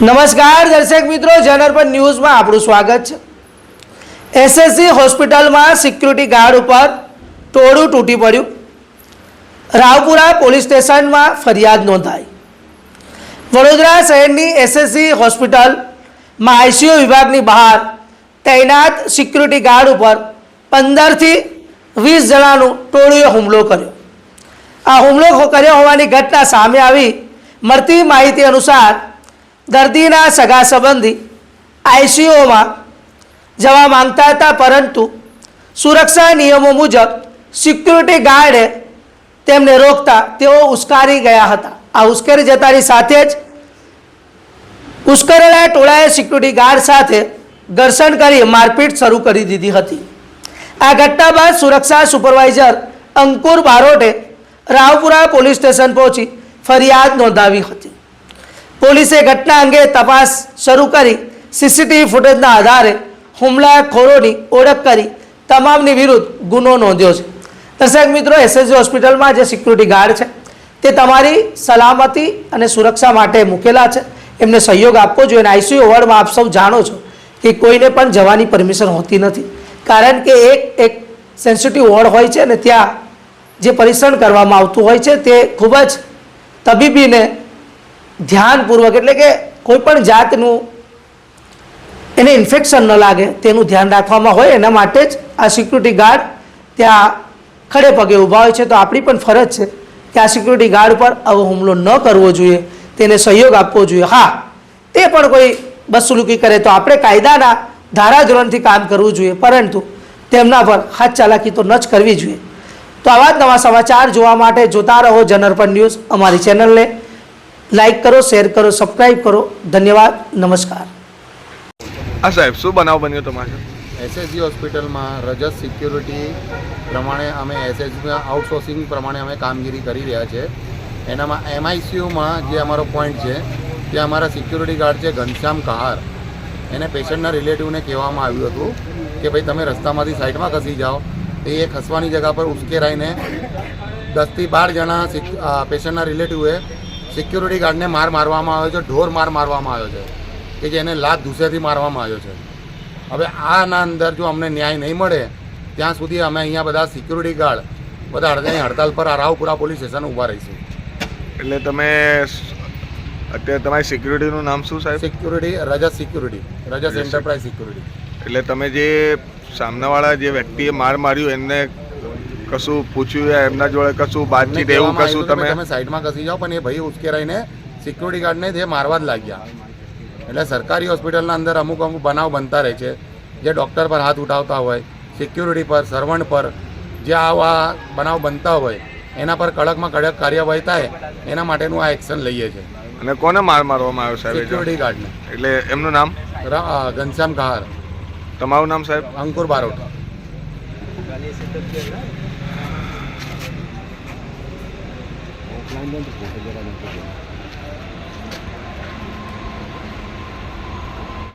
નમસ્કાર, દર્શક મિત્રો. જનરપન ન્યૂઝમાં આપણું સ્વાગત છે. એસએસસી હોસ્પિટલમાં સિક્યુરિટી ગાર્ડ ઉપર ટોળું તૂટી પડ્યું. રાવપુરા પોલીસ સ્ટેશનમાં ફરિયાદ નોંધાઈ. વડોદરા શહેરની એસએસસી હોસ્પિટલમાં આઈસીયુ વિભાગની બહાર તૈનાત સિક્યુરિટી ગાર્ડ ઉપર પંદરથી વીસ જણાનું ટોળુએ હુમલો કર્યો. આ હુમલો કર્યો હોવાની ઘટના સામે આવી. મળતી માહિતી અનુસાર દર્દીના સગા સંબંધી આઈસીયુમાં જવા માંગતા હતા, પરંતુ સુરક્ષા નિયમો મુજબ સિક્યુરિટી ગાર્ડે તેમને રોકતા તેઓ ઉશ્કારી ગયા હતા. આ ઉશ્કેરી જતાની સાથે જ ઉશ્કેરેલા ટોળાએ સિક્યુરિટી ગાર્ડ સાથે ઘર્ષણ કરી મારપીટ શરૂ કરી દીધી હતી. આ ઘટના બાદ સુરક્ષા સુપરવાઇઝર અંકુર બારોટે રાવપુરા પોલીસ સ્ટેશન પહોંચી ફરિયાદ નોંધાવી હતી. પોલીસે ઘટના અંગે તપાસ શરૂ કરી. સીસીટીવી ફૂટેજના આધારે હુમલાખોરોની ઓળખ કરી તમામની વિરુદ્ધ ગુનો નોંધ્યો છે. દર્શક મિત્રો એસએસજી હોસ્પિટલમાં જે સિક્યુરિટી ગાર્ડ છે, તે તમારી સલામતી અને સુરક્ષા માટે મૂકેલા છે. એમને સહયોગ આપવો જોઈએ અને આઈસીયુ વોર્ડમાં આપ સૌ જાણો છો કે કોઈને પણ જવાની પરમિશન હોતી નથી. કારણ કે એક એક સેન્સિટિવ વોર્ડ હોય છે અને ત્યાં જે પરીક્ષણ કરવામાં આવતું હોય છે, તે ખૂબ જ તબીબીને ધ્યાનપૂર્વક, એટલે કે કોઈ પણ જાતનું એને ઇન્ફેક્શન ન લાગે, તેનું ધ્યાન રાખવામાં હોય એના માટે જ આ સિક્યુરિટી ગાર્ડ ત્યાં ખડે પગે ઊભા હોય છે. તો આપણી પણ ફરજ છે કે આ સિક્યુરિટી ગાર્ડ પર આવો હુમલો ન કરવો જોઈએ, તેને સહયોગ આપવો જોઈએ. હા, તે પણ કોઈ બસુલુકી કરે તો આપણે કાયદાના ધારાધોરણથી કામ કરવું જોઈએ. પરંતુ તેમના પર હાથ ચાલાકી તો ન જ કરવી જોઈએ. તો આવા જ નવા સમાચાર જોવા માટે જોતા રહો જનરપન ન્યૂઝ અમારી ચેનલને. લાઈક કરો શેર કરો સબસ્ક્રાઈબ કરો. ધન્યવાદ નમસ્કાર. હા સાહેબ શું બનાવ બન્યો તમારે? એસએસજી હોસ્પિટલમાં રજત સિક્યુરિટી પ્રમાણે અમે એસએસજીમાં આઉટસોર્સિંગ પ્રમાણે અમે કામગીરી કરી રહ્યા છે. એનામાં એમઆઈસીયુમાં જે અમારો પોઈન્ટ છે ત્યાં અમારા સિક્યુરિટી ગાર્ડ છે ઘનશ્યામ કહાર. એને પેશન્ટના રિલેટિવને કહેવામાં આવ્યું હતું કે ભાઈ તમે રસ્તામાંથી સાઈડમાં ખસી જાઓ. તો એ ખસવાની જગા પર ઉશ્કેરાઈને દસથી બાર જણા પેશન્ટના રિલેટિવે સિક્યુરિટી ગાર્ડને માર મારવામાં આવ્યો છે ઢોર માર મારવામાં આવ્યો છે કે જેને લાત ધૂસેથી મારવામાં આવ્યો છે. હવે આના અંદર જો અમને ન્યાય નહીં મળે ત્યાં સુધી અમે અહીંયા બધા સિક્યુરિટી ગાર્ડ બધા હડતાની હડતાલ પર રાવપુરા પોલીસ સ્ટેશન ઊભા રહીશું. એટલે તમે અત્યારે તમારી સિક્યુરિટીનું નામ શું સાહેબ? Security Rajat security Rajat enterprise security. એટલે તમે જે સામનાવાળા જે વ્યક્તિએ માર માર્યું એમને કશું પૂછ્યું યા એમના જોડે કશું બાતચીત એવું કશું તમે? તમે સાઈડમાં ઘસી જાઓ પણ એ ભાઈ ઉશ્કેરાઈને સિક્યુરિટી ગાર્ડને તે મારવા જ લાગ્યા. એટલે સરકારી હોસ્પિટલના અંદર અમુક અમુક બનાવ બનતા રહે છે જે ડૉક્ટર પર હાથ ઉઠાવતા હોય સિક્યુરિટી પર સર્વન્ટ પર જે આવા બનાવ બનતા હોય એના પર કડકમાં કડક કાર્યવાહી થાય એના માટેનું આ એક્શન લઈએ છીએ અને કોને માર મારવામાં આવ્યો સાહેબ સિક્યુરિટી ગાર્ડને એટલે એમનું નામ? ઘનશ્યામ કહાર તમારું નામ સાહેબ? અંકુર બારોટ. 两边都做 dan 边都做